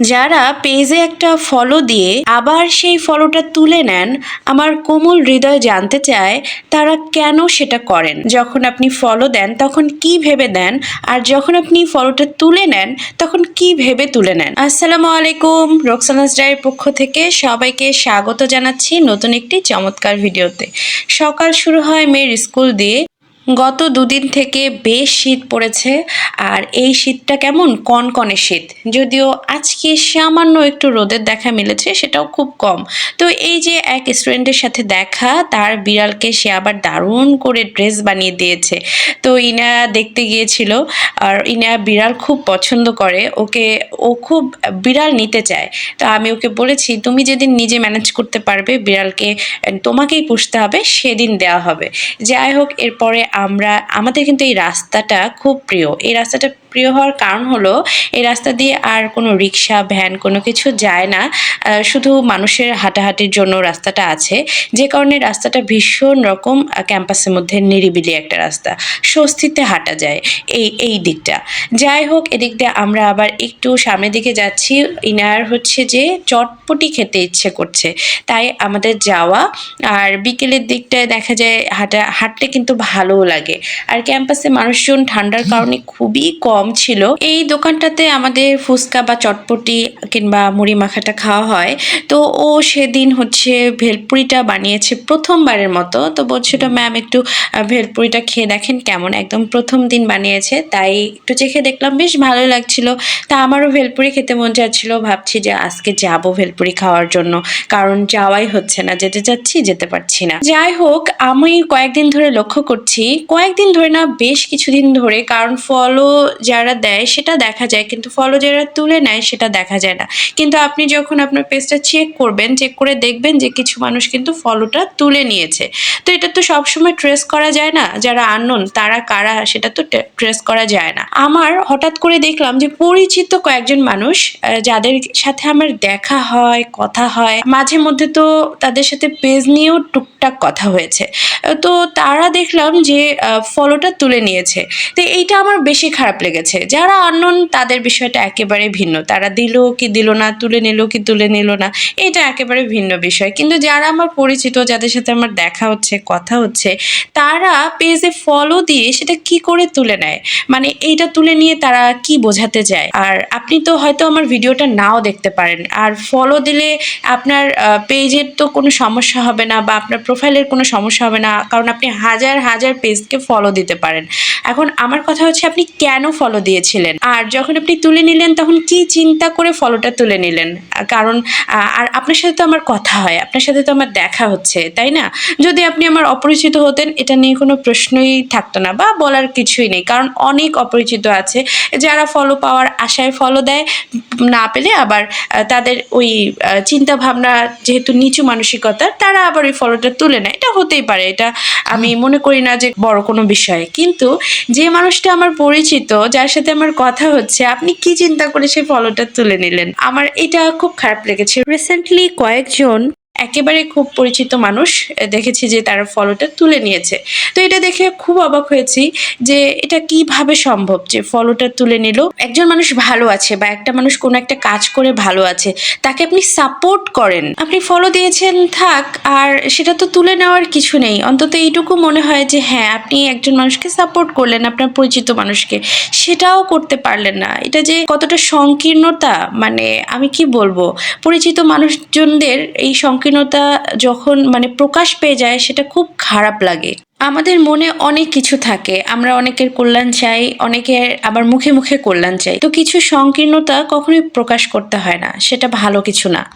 যারা পেজে একটা ফলো দিয়ে আবার সেই ফলোটা তুলে নেন, আমার কোমল হৃদয় জানতে চায় তারা কেন সেটা করেন। যখন আপনি ফলো দেন, তখন কি ভেবে দেন? আর যখন আপনি ফলোটা তুলে নেন, তখন কি ভেবে তুলে নেন? আসসালামু আলাইকুম রোকসানাস ডায়ের পক্ষ থেকে সবাইকে স্বাগত জানাচ্ছি নতুন একটি চমৎকার ভিডিওতে সকাল শুরু হয় মেয়ের স্কুল দিয়ে। গত দুদিন থেকে বেশ শীত পড়েছে, আর এই শীতটা কেমন? কনকনে শীত। যদিও আজকে সামান্য একটু রোদের দেখা মিলেছে, সেটাও খুব কম। তো এই যে এক স্টুডেন্টের সাথে দেখা, তার বিড়ালকে সে আবার দারুণ করে ড্রেস বানিয়ে দিয়েছে। তো ইনা দেখতে গিয়েছিল, আর ইনা বিড়াল খুব পছন্দ করে। ওকে, ও খুব বিড়াল নিতে চায়। তো আমি ওকে বলেছি, তুমি যেদিন নিজে ম্যানেজ করতে পারবে বিড়ালকে, তোমাকেই পুষতে হবে, সেদিন দেওয়া হবে। যাই হোক, এরপরে আমরা, আমাদের কিন্তু এই রাস্তাটা খুব প্রিয়। এই রাস্তাটা প্রিয় হওয়ার কারণ হলো, এই রাস্তা দিয়ে আর কোনো রিক্সা, ভ্যান কোনো কিছু যায় না। শুধু মানুষের হাঁটাহাঁটির জন্য রাস্তাটা আছে। যে কারণে রাস্তাটা ভীষণ রকম ক্যাম্পাসের মধ্যে নিরিবিলি একটা রাস্তা। স্বস্তিতে হাঁটা যায় এই এই দিকটা। যাই হোক, এদিক দিয়ে আমরা আবার একটু সামনের দিকে যাচ্ছি। ইনার হচ্ছে যে চটপটি খেতে ইচ্ছে করছে। তাই আমাদের যাওয়া। আর বিকেলের দিকটায় দেখা যায় হাঁটা হাঁটতে কিন্তু ভালোও লাগে। আর ক্যাম্পাসে মানুষজন ঠান্ডার কারণে খুবই কম ছিল। এই দোকানটাতে আমাদের ফুচকা বা চটপটি কিংবা মুড়ি মাখাটা খাওয়া হয়। তো ও সেদিন হচ্ছে ভেলপুরিটা বানিয়েছে প্রথমবারের মতো। তো বলছিল, ম্যাম, একটু ভেলপুরিটা খেয়ে দেখেন কেমন? একদম প্রথম দিন বানিয়েছে। তাই একটু চেখে দেখলাম, বেশ ভালো লাগছিল। তা আমারও ভেলপুরি খেতে মন যাচ্ছিল ভাবছি যে আজকে যাব ভেলপুরি খাওয়ার জন্য। কারণ যাওয়াই হচ্ছে না। যেতে চাচ্ছি, যেতে পারছি না। যাই হোক, আমি কয়েকদিন ধরে লক্ষ্য করছি কয়েকদিন ধরে না, বেশ কিছুদিন ধরে, কারণ ফলো যারা দেয় সেটা দেখা যায়, কিন্তু ফলো যারা তুলে নেয় সেটা দেখা যায় না। কিন্তু আপনি যখন আপনার পেজটা চেক করবেন চেক করে দেখবেন যে কিছু মানুষ কিন্তু ফলোটা তুলে নিয়েছে। তো এটা তো সবসময় ট্রেস করা যায় না, যারা আননোন তারা কারা, সেটা তো ট্রেস করা যায় না। আমার হঠাৎ করে দেখলাম যে পরিচিত কয়েকজন মানুষ যাদের সাথে আমার দেখা হয়, কথা হয়, মাঝে মধ্যে তো তাদের সাথে পেজ নিয়েও টুকটাক কথা হয়েছে। তো তারা দেখলাম যে ফলোটা তুলে নিয়েছে। তো এইটা আমার বেশি খারাপ লেগেছে। যারা আননোন তাদের বিষয়টা একেবারে ভিন্ন। তারা দিল কি দিল না, তুলে নিল কি তুলে নিল না, এটা একেবারে ভিন্ন বিষয়। কিন্তু যারা আমার পরিচিত, যাদের সাথে আমার দেখা হচ্ছে, কথা হচ্ছে, তারা পেজে ফলো দিয়ে সেটা কি করে তুলে নেয়? মানে এইটা তুলে নিয়ে তারা কি বোঝাতে চায়? আর আপনি তো হয়তো আমার ভিডিওটা নাও দেখতে পারেন। আর ফলো দিলে আপনার পেজের তো কোনো সমস্যা হবে না বা আপনার প্রোফাইলের কোনো সমস্যা হবে না। কারণ আপনি হাজার হাজার পেজকে ফলো দিতে পারেন। এখন আমার কথা হচ্ছে আপনি কেন ফলো দিয়েছিলেন? আর যখন আপনি তুলে নিলেন, তখন কি চিন্তা করে ফলোটা তুলে নিলেন? কারণ আর আপনার সাথে তো আমার কথা হয়, আপনার সাথে তো আমার দেখা হচ্ছে, তাই না? যদি আপনি আমার অপরিচিত হতেন, এটা নিয়ে কোনো প্রশ্নই থাকতো না বা বলার কিছুই নেই। কারণ অনেক অপরিচিত আছে, যারা ফলো পাওয়ার আশায় ফলো দেয়, না পেলে আবার তাদের ওই চিন্তা ভাবনা যেহেতু নিচু মানসিকতা, তারা আবার ওই ফলোটা তুলে নেয়। এটা হতেই পারে, এটা আমি মনে করি না যে বড় কোনো বিষয়ে। কিন্তু যে মানুষটা আমার পরিচিত, যার সাথে আমার কথা হচ্ছে, আপনি কি চিন্তা করে সেই ফলোটা তুলে নিলেন? আমার এটা খুব খারাপ লেগেছে। রিসেন্টলি কয়েকজন একেবারে খুব পরিচিত মানুষ দেখেছি যে তারা ফলোটা তুলে নিয়েছে। তো এটা দেখে খুব অবাক হয়েছি যে এটা কীভাবে সম্ভব যে ফলোটা তুলে নিল। একজন মানুষ ভালো আছে বা একটা মানুষ কোনো একটা কাজ করে ভালো আছে, তাকে আপনি সাপোর্ট করেন। আপনি ফলো দিয়েছেন, থাক, আর সেটা তো তুলে নেওয়ার কিছু নেই। অন্তত এইটুকু মনে হয় যে হ্যাঁ আপনি একজন মানুষকে সাপোর্ট করলেন, আপনার পরিচিত মানুষকে। সেটাও করতে পারলেন না। এটা যে কতটা সংকীর্ণতা মানে আমি কি বলব? পরিচিত মানুষজনদের এই সংকীর্ণতা যখন মানে প্রকাশ পেয়ে যায়, সেটা খুব খারাপ লাগে। আমাদের মনে অনেক কিছু থাকে। আমরা অনেকের কল্যাণ চাই, অনেকের আবার মুখে মুখে কল্যাণ চাই। তো কিছু সংকীর্ণতা কখনোই প্রকাশ করতে হয় না। সেটা ভালো কিছু না।